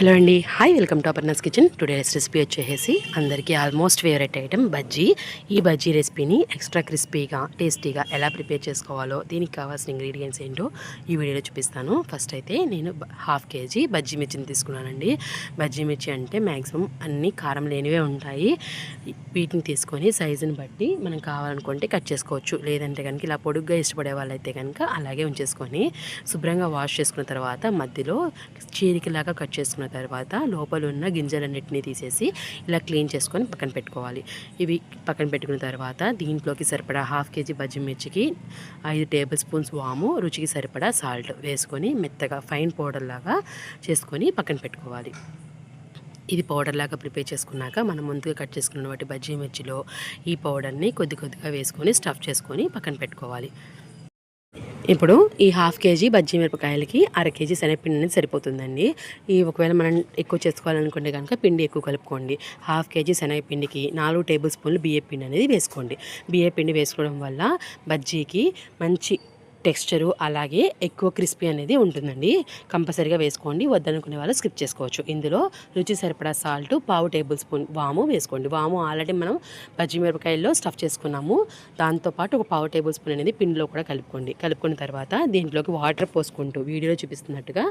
Hello అండి. Hi welcome to Aparna's kitchen today's recipe వచ్చేసి అందరికీ ఆల్మోస్ట్ ఫేవరెట్ ఐటెం బజ్జీ. ఈ బజ్జీ రెసిపీని ఎక్స్ట్రా క్రిస్పీగా టేస్టీగా ఎలా ప్రిపేర్ చేసుకోవాలో దీనికి కావాల్సిన ఇంగ్రీడియంట్స్ ఏంటో ఈ వీడియోలో చూపిస్తాను. ఫస్ట్ అయితే నేను హాఫ్ కేజీ బజ్జీ మిర్చిని తీసుకున్నానండి. బజ్జీ మిర్చి అంటే మ్యాక్సిమం అన్ని కారం లేనివే ఉంటాయి. వీటిని తీసుకొని సైజుని బట్టి మనం కావాలనుకుంటే కట్ చేసుకోవచ్చు. లేదంటే కనుక ఇలా పొడుగ్గా ఇష్టపడే వాళ్ళైతే కనుక అలాగే ఉంచేసుకొని శుభ్రంగా వాష్ చేసుకున్న తర్వాత మధ్యలో చీరికలాగా కట్ చేసుకున్న తర్వాత లోపల ఉన్న గింజలన్నిటిని తీసేసి ఇలా క్లీన్ చేసుకొని పక్కన పెట్టుకోవాలి. ఇవి పక్కన పెట్టుకున్న తర్వాత దీంట్లోకి సరిపడా హాఫ్ కేజీ బజ్జి మిర్చికి ఐదు టేబుల్ స్పూన్స్ వాము రుచికి సరిపడా సాల్ట్ వేసుకొని మెత్తగా ఫైన్ పౌడర్ లాగా చేసుకొని పక్కన పెట్టుకోవాలి. ఇది పౌడర్ లాగా ప్రిపేర్ చేసుకున్నాక మనం ముందుగా కట్ చేసుకున్న వాటి బజ్జీ మిర్చిలో ఈ పౌడర్ని కొద్ది కొద్దిగా వేసుకొని స్టఫ్ చేసుకొని పక్కన పెట్టుకోవాలి. ఇప్పుడు ఈ హాఫ్ కేజీ బజ్జీ మిరపకాయలకి అర కేజీ శనగపిండి అనేది సరిపోతుందండి. ఈ ఒకవేళ మనం ఎక్కువ చేసుకోవాలనుకుంటే కనుక పిండి ఎక్కువ కలుపుకోండి. హాఫ్ కేజీ శనగపిండికి నాలుగు టేబుల్ స్పూన్లు బియ్య పిండి అనేది వేసుకోండి. బియ్య పిండి వేసుకోవడం వల్ల బజ్జీకి మంచి టెక్స్చరు అలాగే ఎక్కువ క్రిస్పీ అనేది ఉంటుందండి. కంపల్సరీగా వేసుకోండి వద్దనుకునే వాళ్ళు స్కిప్ చేసుకోవచ్చు. ఇందులో రుచి సరిపడా సాల్ట్ పావు టేబుల్ స్పూన్ వాము వేసుకోండి. వాము ఆల్రెడీ మనం పచ్చిమిరపకాయల్లో మిరపకాయల్లో స్టఫ్ చేసుకున్నాము. దాంతోపాటు ఒక పావు టేబుల్ స్పూన్ అనేది పిండిలో కూడా కలుపుకోండి. కలుపుకున్న తర్వాత దీంట్లోకి వాటర్ పోసుకుంటూ వీడియోలో చూపిస్తున్నట్టుగా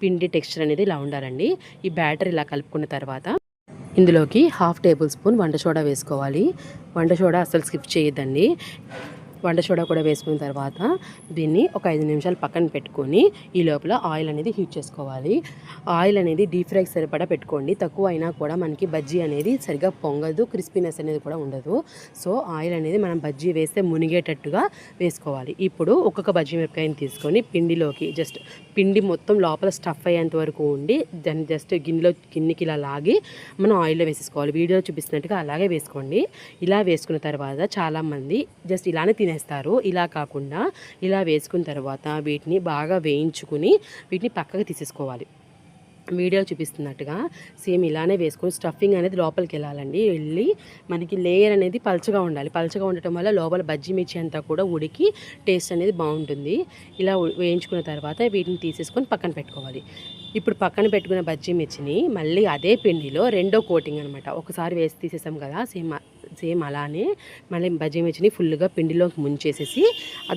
పిండి టెక్స్చర్ అనేది ఇలా ఉండాలండి. ఈ బ్యాటర్ ఇలా కలుపుకున్న తర్వాత ఇందులోకి హాఫ్ టేబుల్ స్పూన్ వంట సోడా వేసుకోవాలి. వంట సోడా అసలు స్కిప్ చేయొద్దండి. వంట సోడా కూడా వేసుకున్న తర్వాత దీన్ని ఒక ఐదు నిమిషాలు పక్కన పెట్టుకొని ఈ లోపల ఆయిల్ అనేది హీట్ చేసుకోవాలి. ఆయిల్ అనేది డీప్ ఫ్రైకి సరిపడా పెట్టుకోండి. తక్కువ అయినా కూడా మనకి బజ్జీ అనేది సరిగ్గా పొంగదు క్రిస్పీనెస్ అనేది కూడా ఉండదు. సో ఆయిల్ అనేది మనం బజ్జీ వేస్తే మునిగేటట్టుగా వేసుకోవాలి. ఇప్పుడు ఒక్కొక్క బజ్జీ మిరపకాయని తీసుకొని పిండిలోకి జస్ట్ పిండి మొత్తం లోపల స్టఫ్ అయ్యేంత వరకు ఉండి దాన్ని జస్ట్ గిన్నెలో గిన్నెకి ఇలా లాగి మనం ఆయిల్లో వేసేసుకోవాలి. వీడియోలో చూపిస్తున్నట్టుగా అలాగే వేసుకోండి. ఇలా వేసుకున్న తర్వాత చాలామంది జస్ట్ ఇలానే వేస్తారు. ఇలా కాకుండా ఇలా వేసుకున్న తర్వాత వీటిని బాగా వేయించుకుని వీటిని పక్కకు తీసేసుకోవాలి. వీడియో చూపిస్తున్నట్టుగా సేమ్ ఇలానే వేసుకొని స్టఫింగ్ అనేది లోపలికి వెళ్ళాలండి. వెళ్ళి మనకి లేయర్ అనేది పల్చగా ఉండాలి. పల్చగా ఉండటం వల్ల లోపల బజ్జీ మిర్చి అంతా కూడా ఉడికి టేస్ట్ అనేది బాగుంటుంది. ఇలా వేయించుకున్న తర్వాత వీటిని తీసేసుకొని పక్కన పెట్టుకోవాలి. ఇప్పుడు పక్కన పెట్టుకున్న బజ్జీ మిర్చిని మళ్ళీ అదే పిండిలో రెండో కోటింగ్ అనమాట ఒకసారి వేసి తీసేసాం కదా సేమ్ సేమ్ అలానే మళ్ళీ బజ్జీ మిర్చిని ఫుల్గా పిండిలోకి ముంచేసేసి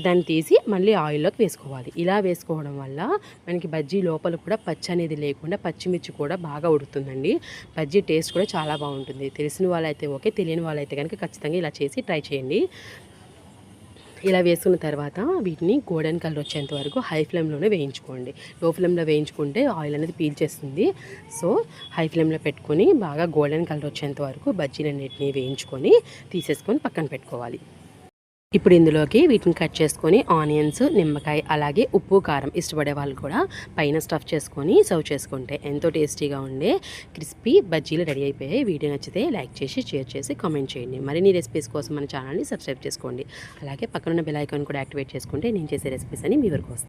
దాన్ని తీసి మళ్ళీ ఆయిల్లోకి వేసుకోవాలి. ఇలా వేసుకోవడం వల్ల మనకి బజ్జీ లోపల కూడా పచ్చి అనేది లేకుండా పచ్చిమిర్చి కూడా బాగా ఉడుతుందండి బజ్జీ టేస్ట్ కూడా చాలా బాగుంటుంది. తెలిసిన వాళ్ళైతే ఓకే తెలియని వాళ్ళైతే కనుక ఖచ్చితంగా ఇలా చేసి ట్రై చేయండి. ఇలా వేసుకున్న తర్వాత వీటిని గోల్డెన్ కలర్ వచ్చేంత వరకు హై ఫ్లేమ్లోనే వేయించుకోండి. లో ఫ్లేమ్లో వేయించుకుంటే ఆయిల్ అనేది పీల్చేస్తుంది. సో హై ఫ్లేమ్లో పెట్టుకొని బాగా గోల్డెన్ కలర్ వచ్చేంత వరకు బజ్జీలన్నిటిని వేయించుకొని తీసేసుకొని పక్కన పెట్టుకోవాలి. ఇప్పుడు ఇందులోకి వీటిని కట్ చేసుకొని ఆనియన్స్ నిమ్మకాయ అలాగే ఉప్పు కారం ఇష్టపడే వాళ్ళు కూడా పైన స్టఫ్ చేసుకొని సర్వ్ చేసుకుంటే ఎంతో టేస్టీగా ఉండే క్రిస్పీ బజ్జీలు రెడీ అయిపోయాయి. వీడియో నచ్చితే లైక్ చేసి షేర్ చేసి కామెంట్ చేయండి. మరిన్ని రెసిపీస్ కోసం మన ఛానల్ని సబ్స్క్రైబ్ చేసుకోండి. అలాగే పక్కనున్న బెల్ ఐకాన్ కూడా యాక్టివేట్ చేసుకుంటే నేను చేసే రెసిపీస్ అని మీ వరకు వస్తాయి.